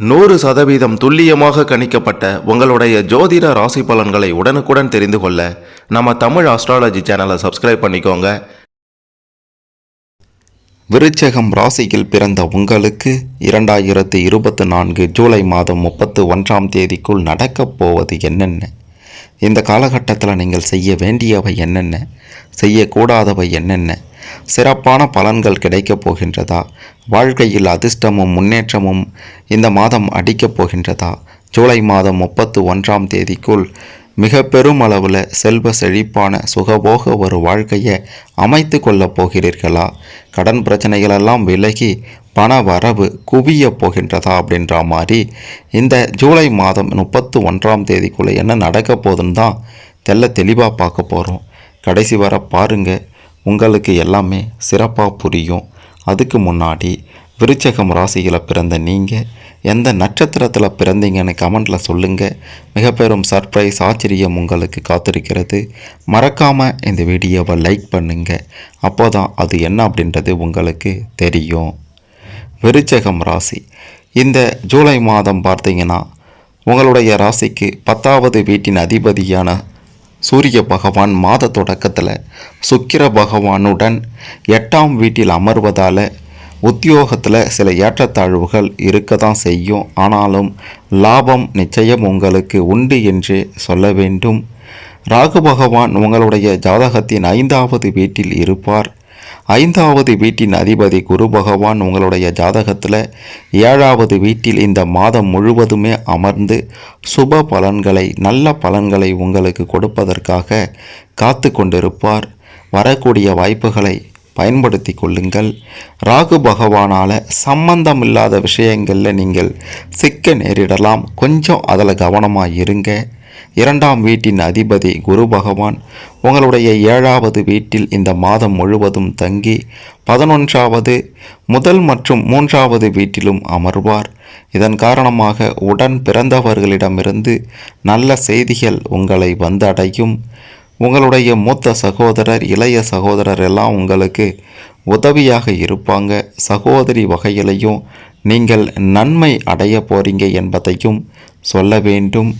நூறு சதவீதம் துல்லியமாக கணிக்கப்பட்ட உங்களுடைய ஜோதிட ராசி பலன்களை உடனுக்குடன் தெரிந்து கொள்ள நம்ம தமிழ் ஆஸ்ட்ராலஜி சேனலை சப்ஸ்கிரைப் பண்ணிக்கோங்க. விருச்சகம் ராசியில் பிறந்த உங்களுக்கு இரண்டாயிரத்தி இருபத்தி நான்கு ஜூலை மாதம் முப்பத்து ஒன்றாம் தேதிக்குள் நடக்கப் போவது என்னென்ன? இந்த காலகட்டத்தில் நீங்கள் செய்ய வேண்டியவை என்னென்ன? செய்யக்கூடாதவை என்னென்ன? சிறப்பான பலன்கள் கிடைக்கப் போகின்றதா? வாழ்க்கையில் அதிர்ஷ்டமும் முன்னேற்றமும் இந்த மாதம் அடிக்கப் போகின்றதா? ஜூலை மாதம் முப்பத்து ஒன்றாம் தேதிக்குள் மிக பெரும் அளவில் செல்வ செழிப்பான சுகபோக ஒரு வாழ்க்கையை அமைத்து கொள்ளப் போகிறீர்களா? கடன் பிரச்சனைகளெல்லாம் விலகி பண வரவு குவிய போகின்றதா அப்படின்ற மாதிரி இந்த ஜூலை மாதம் முப்பத்து ஒன்றாம் தேதிக்குள்ளே என்ன நடக்க போகுதுன்னு தான் தெல்ல தெளிவாக பார்க்க போகிறோம் கடைசி வர பாருங்கள் உங்களுக்கு எல்லாமே சிறப்பாக புரியும். அதுக்கு முன்னாடி விருச்சகம் ராசியில் பிறந்த நீங்கள் எந்த நட்சத்திரத்தில் பிறந்தீங்கன்னு கமெண்டில் சொல்லுங்கள் மிக பெரும் சர்ப்ரைஸ் ஆச்சரியம் உங்களுக்கு காத்திருக்கிறது. மறக்காமல் இந்த வீடியோவை லைக் பண்ணுங்கள் அப்போ தான் அது என்ன அப்படின்றது உங்களுக்கு தெரியும். விருச்சகம் ராசி. இந்த ஜூலை மாதம் பார்த்தீங்கன்னா உங்களுடைய ராசிக்கு பத்தாவது வீட்டின் அதிபதியான சூரிய பகவான் மாத தொடக்கத்தில் சுக்கிர பகவானுடன் எட்டாம் வீட்டில் அமர்வதால் உத்தியோகத்தில் சில ஏற்றத்தாழ்வுகள் இருக்க தான் செய்யும். ஆனாலும் லாபம் நிச்சயம் உங்களுக்கு உண்டு என்று சொல்ல வேண்டும். ராகு பகவான் உங்களுடைய ஜாதகத்தின் ஐந்தாவது வீட்டில் இருப்பார். ஐந்தாவது வீட்டின் அதிபதி குரு பகவான் உங்களுடைய ஜாதகத்தில் ஏழாவது வீட்டில் இந்த மாதம் முழுவதுமே அமர்ந்து சுப பலன்களை நல்ல பலன்களை உங்களுக்கு கொடுப்பதற்காக காத்து கொண்டிருப்பார். வரக்கூடிய வாய்ப்புகளை பயன்படுத்தி கொள்ளுங்கள். ராகு பகவானால் சம்பந்தமில்லாத விஷயங்களில் நீங்கள் சிக்க நேரிடலாம். கொஞ்சம் அதில் கவனமாக இருங்க. இரண்டாம் வீட்டின் அதிபதி குரு பகவான் உங்களுடைய ஏழாவது வீட்டில் இந்த மாதம் முழுவதும் தங்கி பதினொன்றாவது முதல் மற்றும் மூன்றாவது வீட்டிலும் அமர்வார். இதன் காரணமாக உடன் பிறந்தவர்களிடமிருந்து நல்ல செய்திகள் உங்களை வந்தடையும். உங்களுடைய மூத்த சகோதரர் இளைய சகோதரர் எல்லாம் உங்களுக்கு உதவியாக இருப்பாங்க. சகோதரி வகையிலையும் நீங்கள் நன்மை அடைய போறீங்க என்பதையும் சொல்ல வேண்டும்.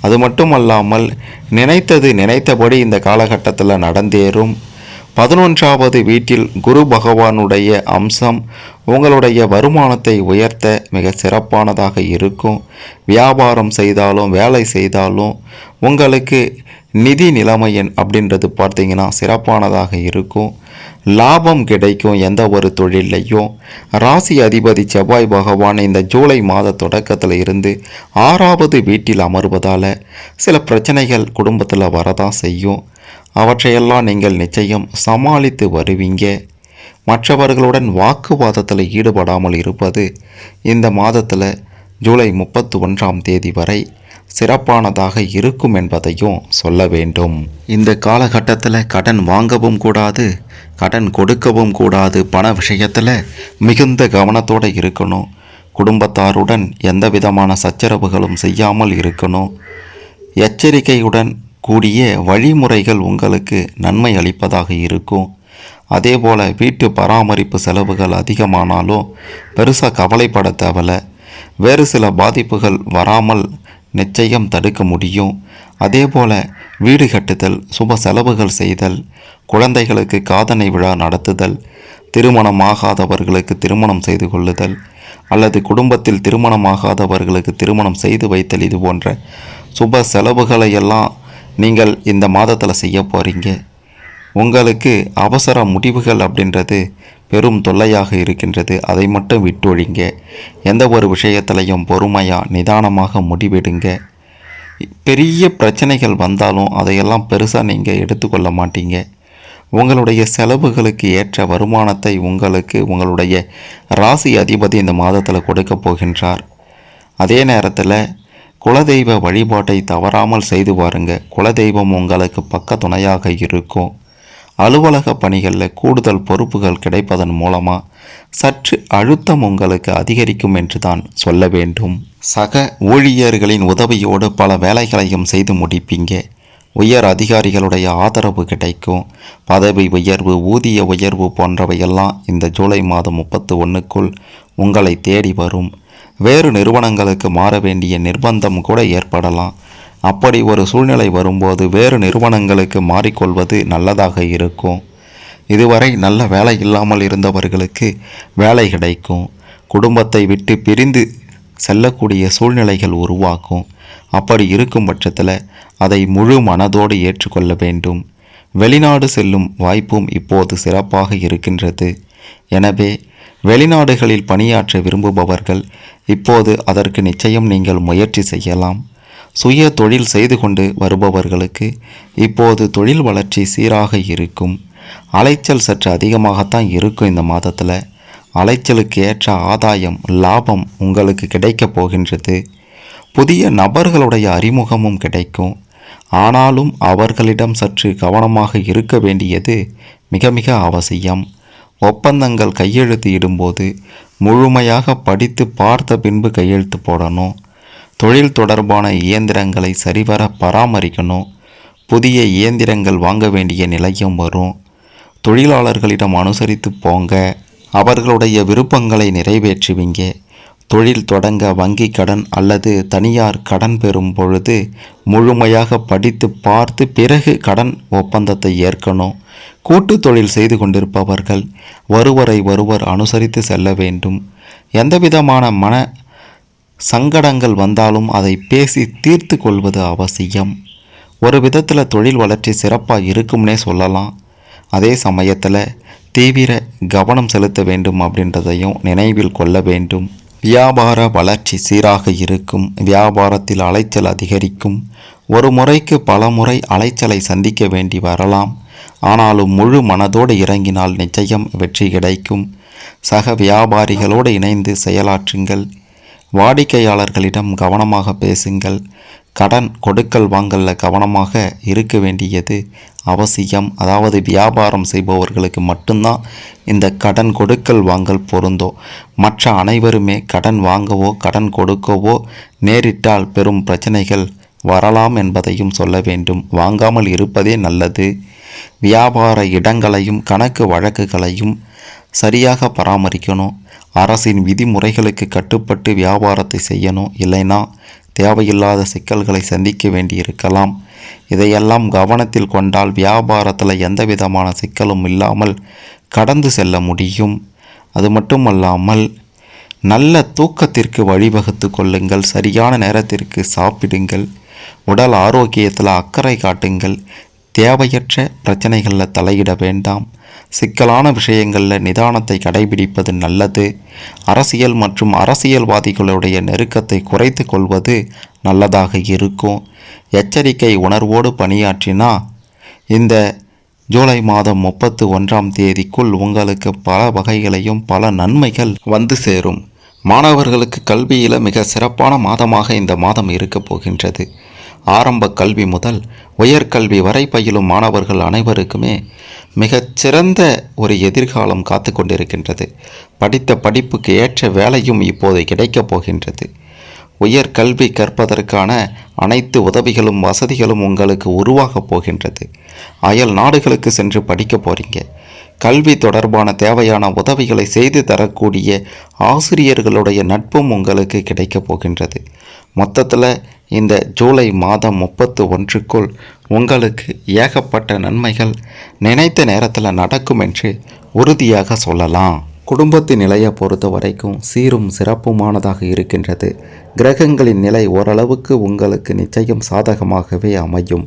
அது மட்டுமல்லாமல் நினைத்தது நினைத்தபடி இந்த காலகட்டத்தில் நடந்தேறும். பதினொன்றாவது வீட்டில் குரு பகவானுடைய அம்சம் உங்களுடைய வருமானத்தை உயர்த்த மிக சிறப்பானதாக இருக்கும். வியாபாரம் செய்தாலும் வேலை செய்தாலும் உங்களுக்கு நிதி நிலைமையன் அப்படின்றது பார்த்தீங்கன்னா சிறப்பானதாக இருக்கும். லாபம் கிடைக்கும் எந்த ஒரு தொழிலையும் ராசி அதிபதி செவ்வாய் பகவான் இந்த ஜூலை மாத தொடக்கத்தில் இருந்து ஆறாவது வீட்டில் அமர்வதால் சில பிரச்சனைகள் குடும்பத்தில் வரதான் செய்யும். அவற்றையெல்லாம் நீங்கள் நிச்சயம் சமாளித்து வருவீங்க. மற்றவர்களுடன் வாக்குவாதத்தில் ஈடுபடாமல் இருப்பது இந்த மாதத்தில் ஜூலை முப்பத்தி ஒன்றாம் தேதி வரை சிறப்பானதாக இருக்கும் என்பதையும் சொல்ல வேண்டும். இந்த காலகட்டத்தில் கடன் வாங்கவும் கூடாது கடன் கொடுக்கவும் கூடாது பண விஷயத்தில் மிகுந்த கவனத்தோடு இருக்கணும். குடும்பத்தாருடன் எந்த விதமான சச்சரவுகளும் செய்யாமல் இருக்கணும். எச்சரிக்கையுடன் கூடிய வழிமுறைகள் உங்களுக்கு நன்மை அளிப்பதாக இருக்கும். அதே போல் வீட்டு பராமரிப்பு செலவுகள் அதிகமானாலும் பெருசாக கவலைப்பட தேவையில்ல. வேறு சில பாதிப்புகள் வராமல் நிச்சயம் தடுக்க முடியும். அதே போல் வீடு கட்டுதல் சுப செலவுகள் செய்தல் குழந்தைகளுக்கு காதணை விழா நடத்துதல் திருமணமாகாதவர்களுக்கு திருமணம் செய்து கொள்ளுதல் அல்லது குடும்பத்தில் திருமணமாகாதவர்களுக்கு திருமணம் செய்து வைத்தல் இது போன்ற சுப செலவுகளை எல்லாம் நீங்கள் இந்த மாதத்தில் செய்ய போகிறீங்க உங்களுக்கு அவசர முடிவுகள் அப்படின்றது பெரும் தொல்லையாக இருக்கின்றது. அதை மட்டும் விட்டொழிங்க எந்த ஒரு விஷயத்திலையும் பொறுமையாக நிதானமாக முடிவெடுங்க. பெரிய பிரச்சனைகள் வந்தாலும் அதையெல்லாம் பெருசாக நீங்கள் எடுத்துக்கொள்ள மாட்டீங்க. உங்களுடைய செலவுகளுக்கு ஏற்ற வருமானத்தை உங்களுக்கு உங்களுடைய ராசி அதிபதி இந்த மாதத்தில் கொடுக்க போகின்றார். அதே நேரத்தில் குலதெய்வ வழிபாட்டை தவறாமல் செய்து பாருங்க. குலதெய்வம் உங்களுக்கு பக்க துணையாக இருக்கும். அலுவலக பணிகளில் கூடுதல் பொறுப்புகள் கிடைப்பதன் மூலமாக சற்று அழுத்தம் உங்களுக்கு அதிகரிக்கும் என்று தான் சொல்ல வேண்டும். சக ஊழியர்களின் உதவியோடு பல வேலைகளையும் செய்து முடிப்பீங்க. உயர் அதிகாரிகளுடைய ஆதரவு கிடைக்கும். பதவி உயர்வு ஊதிய உயர்வு போன்றவையெல்லாம் இந்த ஜூலை மாதம் முப்பத்து ஒன்றுக்குள் உங்களை தேடி வரும். வேறு நிறுவனங்களுக்கு மாற வேண்டிய நிர்பந்தம் கூட ஏற்படலாம். அப்படி ஒரு சூழ்நிலை வரும்போது வேறு நிறுவனங்களுக்கு மாறிக்கொள்வது நல்லதாக இருக்கும். இதுவரை நல்ல வேலை இல்லாமல் இருந்தவர்களுக்கு வேலை கிடைக்கும். குடும்பத்தை விட்டு பிரிந்து செல்லக்கூடிய சூழ்நிலைகள் உருவாக்கும் அப்படி இருக்கும் பட்சத்தில் அதை முழு மனதோடு ஏற்றுக்கொள்ள வேண்டும். வெளிநாடு செல்லும் வாய்ப்பும் இப்போது சிறப்பாக இருக்கின்றது. எனவே வெளிநாடுகளில் பணியாற்ற விரும்புபவர்கள் இப்போது அதற்கு நிச்சயம் நீங்கள் முயற்சி செய்யலாம். சுய தொழில் செய்து கொண்டு வருபவர்களுக்கு இப்போது தொழில் வளர்ச்சி சீராக இருக்கும். அலைச்சல் சற்று அதிகமாகத்தான் இருக்கும் இந்த மாதத்தில். அலைச்சலுக்கு ஏற்ற ஆதாயம் லாபம் உங்களுக்கு கிடைக்கப் போகின்றது. புதிய நபர்களுடைய அறிமுகமும் கிடைக்கும். ஆனாலும் அவர்களிடம் சற்று கவனமாக இருக்க வேண்டியது மிக மிக அவசியம். ஒப்பந்தங்கள் கையெழுத்து இடும்போது முழுமையாக படித்து பார்த்த பின்பு கையெழுத்து போடணும். தொழில் தொடர்பான இயந்திரங்களை சரிவர பராமரிக்கணும். புதிய இயந்திரங்கள் வாங்க வேண்டிய நிலையும் வரும். தொழிலாளர்களிடம் அனுசரித்து போங்க. அவர்களுடைய விருப்பங்களை நிறைவேற்றுவீங்க. தொழில் தொடங்க வங்கி கடன் அல்லது தனியார் கடன் பெறும் பொழுது முழுமையாக படித்து பார்த்து பிறகு கடன் ஒப்பந்தத்தை ஏற்கணும். கூட்டு தொழில் செய்து கொண்டிருப்பவர்கள் ஒருவரை ஒருவர் அனுசரித்து செல்ல வேண்டும். எந்தவிதமான மன சங்கடங்கள் வந்தாலும் அதை பேசி தீர்த்து கொள்வது அவசியம். ஒரு விதத்தில் தொழில் வளர்ச்சி சிறப்பாக இருக்கும்னே சொல்லலாம். அதே சமயத்தில் தீவிர கவனம் செலுத்த வேண்டும் அப்படின்றதையும் நினைவில் கொள்ள வேண்டும். வியாபார வளர்ச்சி சீராக இருக்கும். வியாபாரத்தில் அலைச்சல் அதிகரிக்கும். ஒரு முறைக்கு பல முறை அலைச்சலை சந்திக்க வேண்டி வரலாம். ஆனாலும் முழு மனதோடு இறங்கினால் நிச்சயம் வெற்றி கிடைக்கும். சக வியாபாரிகளோடு இணைந்து செயலாற்றுங்கள். வாடிக்கையாளர்களிடம் கவனமாக பேசுங்கள். கடன் கொடுக்கல் வாங்கல்ல கவனமாக இருக்க வேண்டியது அவசியம். அதாவது வியாபாரம் செய்பவர்களுக்கு மட்டும்தான் இந்த கடன் கொடுக்கல் வாங்கல் பொருந்தோ. மற்ற அனைவருமே கடன் வாங்கவோ கடன் கொடுக்கவோ நேரிட்டால் பெரும் பிரச்சனைகள் வரலாம் என்பதையும் சொல்ல வேண்டும். வாங்காமல் இருப்பதே நல்லது. வியாபார இடங்களையும் கணக்கு வழக்குகளையும் சரியாக பராமரிக்கணும். அரசின் விதிமுறைகளுக்கு கட்டுப்பட்டு வியாபாரத்தை செய்யணும். இல்லைன்னா தேவையில்லாத சிக்கல்களை சந்திக்க வேண்டியிருக்கலாம். இதையெல்லாம் கவனத்தில் கொண்டால் வியாபாரத்தில் எந்த விதமான சிக்கலும் இல்லாமல் கடந்து செல்ல முடியும். அது மட்டுமல்லாமல் நல்ல தூக்கத்திற்கு வழிவகுத்து கொள்ளுங்கள். சரியான நேரத்திற்கு சாப்பிடுங்கள். உடல் ஆரோக்கியத்தில் அக்கறை காட்டுங்கள். தேவையற்ற பிரச்சனைகளில் தலையிட வேண்டாம். சிக்கலான விஷயங்களில் நிதானத்தை கடைபிடிப்பது நல்லது. அரசியல் மற்றும் அரசியல்வாதிகளுடைய நெருக்கத்தை குறைத்து கொள்வது நல்லதாக இருக்கும். எச்சரிக்கை உணர்வோடு பணியாற்றினா இந்த ஜூலை மாதம் முப்பத்து ஒன்றாம் தேதிக்குள் உங்களுக்கு பல வகைகளையும் பல நன்மைகள் வந்து சேரும். மாணவர்களுக்கு கல்வியில் மிக சிறப்பான மாதமாக இந்த மாதம் இருக்கப் போகின்றது. ஆரம்ப கல்வி முதல் உயர்கல்வி வரை பயிலும் மாணவர்கள் அனைவருக்குமே மிகச்சிறந்த ஒரு எதிர்காலம் காத்து கொண்டிருக்கின்றது. படித்த படிப்புக்கு ஏற்ற வேலையும் இப்போது கிடைக்கப் போகின்றது. உயர்கல்வி கற்பதற்கான அனைத்து உதவிகளும் வசதிகளும் உங்களுக்கு உருவாகப் போகின்றது. அயல் நாடுகளுக்கு சென்று படிக்க போகிறீங்க கல்வி தொடர்பான தேவையான உதவிகளை செய்து தரக்கூடிய ஆசிரியர்களுடைய நட்பும் உங்களுக்கு கிடைக்கப் போகின்றது. மொத்தத்தில் இந்த ஜூலை மாதம் முப்பத்து ஒன்றுக்குள் உங்களுக்கு ஏகப்பட்ட நன்மைகள் நினைத்த நேரத்தில் நடக்கும் என்று உறுதியாக சொல்லலாம். குடும்பத்தின் நிலையை பொறுத்த வரைக்கும் சீரும் சிறப்புமானதாக இருக்கின்றது. கிரகங்களின் நிலை ஓரளவுக்கு உங்களுக்கு நிச்சயம் சாதகமாகவே அமையும்.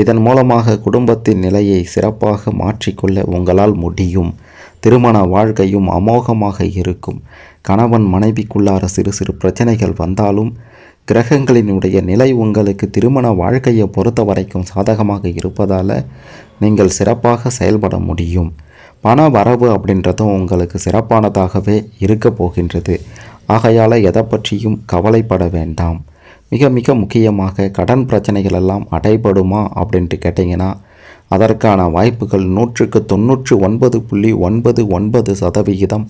இதன் மூலமாக குடும்பத்தின் நிலையை சிறப்பாக மாற்றிக்கொள்ள உங்களால் முடியும். திருமண வாழ்க்கையும் அமோகமாக இருக்கும். கணவன் மனைவிக்குள்ளார சிறு சிறு பிரச்சனைகள் வந்தாலும் கிரகங்களினுடைய நிலை உங்களுக்கு திருமண வாழ்க்கையை பொறுத்த வரைக்கும் சாதகமாக இருப்பதால் நீங்கள் சிறப்பாக செயல்பட முடியும். பண வரவு அப்படின்றதும் உங்களுக்கு சிறப்பானதாகவே இருக்க போகின்றது. ஆகையால் எதை பற்றியும் கவலைப்பட வேண்டாம். மிக மிக முக்கியமாக கடன் பிரச்சனைகள் எல்லாம் அடைபடுமா அப்படின்ட்டு கேட்டிங்கன்னா அதற்கான வாய்ப்புகள் நூற்றுக்கு தொண்ணூற்று ஒன்பது புள்ளி ஒன்பது ஒன்பது சதவிகிதம்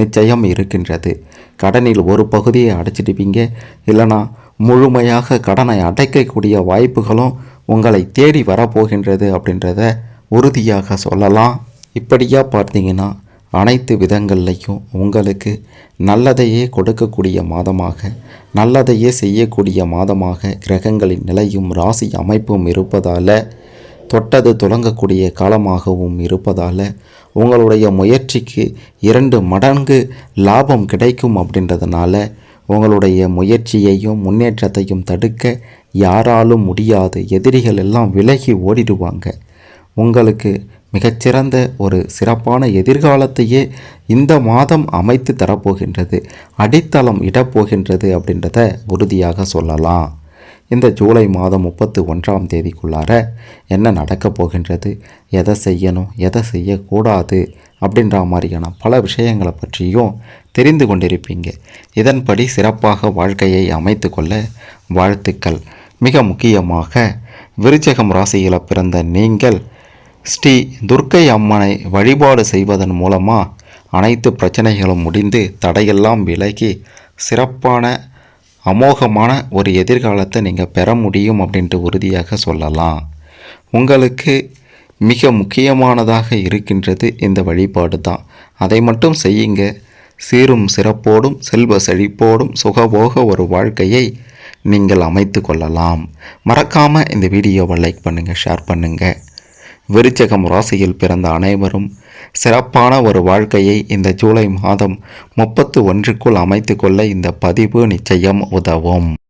நிச்சயம் இருக்கின்றது. கடனில் ஒரு பகுதியை அடைச்சிடுவீங்க இல்லைனா முழுமையாக கடனை அடைக்கக்கூடிய வாய்ப்புகளும் உங்களை தேடி வரப்போகின்றது அப்படின்றத உறுதியாக சொல்லலாம். இப்படியா பார்த்தீங்கன்னா அனைத்து விதங்கள்லையும் உங்களுக்கு நல்லதையே கொடுக்கக்கூடிய மாதமாக நல்லதையே செய்யக்கூடிய மாதமாக கிரகங்களின் நிலையும் ராசி அமைப்பும் இருப்பதால் தொட்டது தொடங்கக்கூடிய காலமாகவும் இருப்பதால் உங்களுடைய முயற்சிக்கு இரண்டு மடங்கு லாபம் கிடைக்கும் அப்படின்றதுனால உங்களுடைய முயற்சியையும் முன்னேற்றத்தையும் தடுக்க யாராலும் முடியாது எதிரிகள் எல்லாம் விலகி ஓடிடுவாங்க. உங்களுக்கு மிகச்சிறந்த ஒரு சிறப்பான எதிர்காலத்தையே இந்த மாதம் அமைத்து தரப்போகின்றது அடித்தளம் இடப்போகின்றது அப்படின்றத உறுதியாக சொல்லலாம். இந்த ஜூலை மாதம் முப்பத்து ஒன்றாம் தேதிக்குள்ளார என்ன நடக்கப் போகின்றது? எதை செய்யணும்? எதை செய்யக்கூடாது? அப்படின்ற மாதிரியான பல விஷயங்களை பற்றியும் தெரிந்து கொண்டிருப்பீங்க. இதன்படி சிறப்பாக வாழ்க்கையை அமைத்து கொள்ள வாழ்த்துக்கள். மிக முக்கியமாக விருச்சகம் ராசியில் பிறந்த நீங்கள் ஸ்ரீ துர்க்கை அம்மனை வழிபாடு செய்வதன் மூலமாக அனைத்து பிரச்சனைகளும் முடிந்து தடையெல்லாம் விலகி சிறப்பான அமோகமான ஒரு எதிர்காலத்தை நீங்கள் பெற முடியும் அப்படின்ட்டு உறுதியாக சொல்லலாம். உங்களுக்கு மிக முக்கியமானதாக இருக்கின்றது இந்த வழிபாடு தான். அதை மட்டும் செய்யுங்க. சீரும் சிறப்போடும் செல்வ செழிப்போடும் சுகபோக ஒரு வாழ்க்கையை நீங்கள் அமைத்து கொள்ளலாம். மறக்காமல் இந்த வீடியோவை லைக் பண்ணுங்கள் ஷேர் பண்ணுங்கள் விருச்சகம் ராசியில் பிறந்த அனைவரும் சிறப்பான ஒரு வாழ்க்கையை இந்த ஜூலை மாதம் முப்பத்து ஒன்றுக்குள் அமைத்து கொள்ள இந்த பதிவு நிச்சயம் உதவும்.